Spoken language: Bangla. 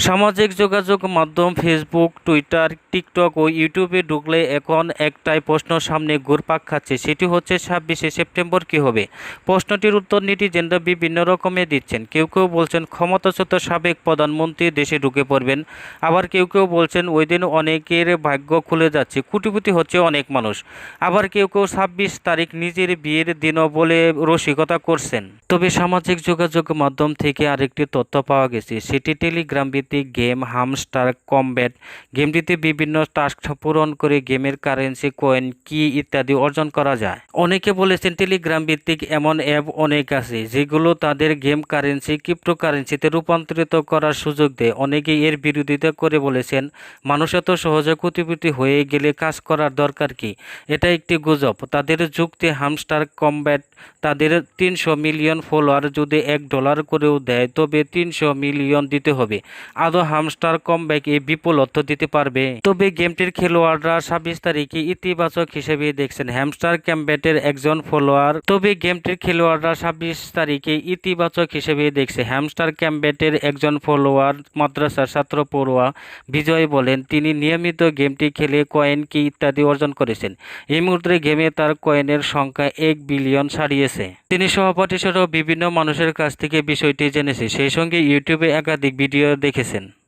সামাজিক যোগাযোগ মাধ্যম ফেসবুক টুইটার টিকটক ও ইউটিউবে ঢুকলে এখন একটাই প্রশ্ন সামনে ঘুরপাক খাচ্ছে। সেটি হচ্ছে, ছাব্বিশে সেপ্টেম্বর কী হবে? প্রশ্নটির উত্তর নেটিজেনরা বিভিন্ন রকমে দিচ্ছেন। কেউ কেউ বলছেন, ক্ষমতাচ্যুত সাবেক প্রধানমন্ত্রী দেশে ঢুকে পড়বেন। আবার কেউ কেউ বলছেন, ওই দিন অনেকের ভাগ্য খুলে যাচ্ছে। কুটিপুটি হচ্ছে অনেক মানুষ। আবার কেউ কেউ ছাব্বিশ তারিখ নিজের বিয়ের দিনও বলে রসিকতা করছেন। তবে সামাজিক যোগাযোগ মাধ্যম থেকে আরেকটি তথ্য পাওয়া গেছে। সেটি টেলিগ্রাম ভিত্তিক গেম, হামস্টার কমব্যাট। গেমটিতে বিভিন্ন টাস্ক পূরণ করে গেমের কারেন্সি, কয়েন, কি ইত্যাদি অর্জন করা যায়। অনেকে বলেছেন টেলিগ্রাম ভিত্তিক এমন অ্যাপ অনেক আছে, যেগুলো তাদের গেম কারেন্সি ক্রিপ্টো কারেন্সিতে রূপান্তরিত করার সুযোগ দেয়। অনেকে এর বিরোধিতা করে বলেছেন, মানুষ এত সহজে কোটিপতি হয়ে গেলে কাজ করার দরকার কি? এটা একটি গুজব। তাদের যুক্তি, হামস্টার কমব্যাট তাদের তিনশো মিলিয়ন ফলোয়ার যদি এক ডলার করেও দেয়, তবে তিনশো মিলিয়ন দিতে হবে। আদৌ হামস্টার কমব্যাক এই বিপুল অর্থ দিতে পারবে? তবে গেমটির খেলোয়াড়রা ছাব্বিশ তারিখে ইতিবাচক হিসেবে দেখছেন হ্যামস্টার ক্যাম্বেটের একজন ফলোয়ার তবে গেমটির খেলোয়াড়রা ছাব্বিশ তারিখে ইতিবাচক হিসেবে দেখছে হ্যামস্টার ক্যাম্বেটের একজন ফলোয়ার মাদ্রাসার ছাত্র পড়ুয়া বিজয় বলেন, তিনি নিয়মিত গেমটি খেলে কয়েন কি ইত্যাদি অর্জন করেছেন। এই মুহূর্তে গেমে তার কয়েনের সংখ্যা এক বিলিয়ন ছাড়িয়েছে। তিনি সহপাঠী সহ বিভিন্ন মানুষের কাছ থেকে বিষয়টি জেনেছে। সেই সঙ্গে ইউটিউবে একাধিক ভিডিও দেখেছেন